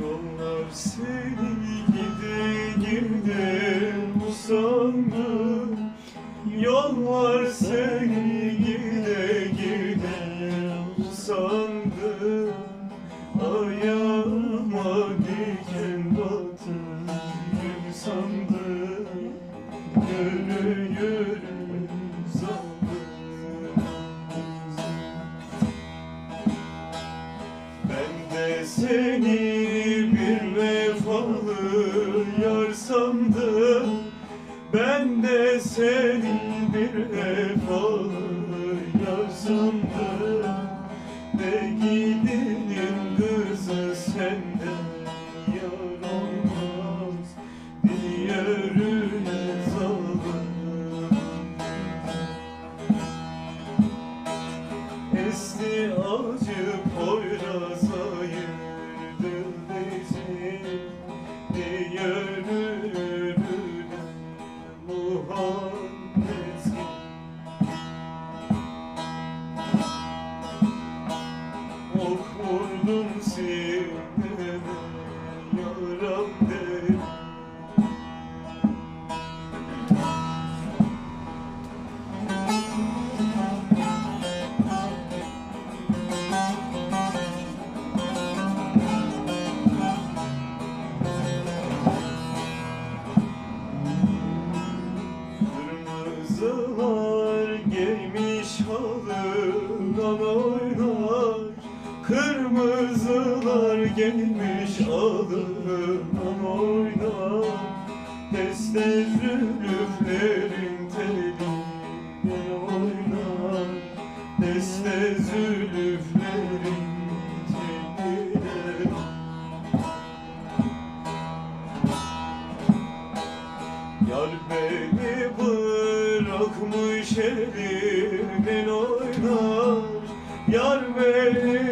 Yollar seni gide gide usandım sandım. Ayağıma diken battı Gül sandım. Yürü yürü sandım. Ben de seni Ben de seni bir vefalı yar sandım. Ne gidenin kızı senden yar olmaz Diğerine zalim Esti acı Poyraz ayırdı vurdum sineme yaram Kırmızılar giymiş halından Giymiş halından oynar Deste zülüflerin teliyle oynar Deste zülüflerin teliyle Yar beni bırakmış elimin oynar. Yar beni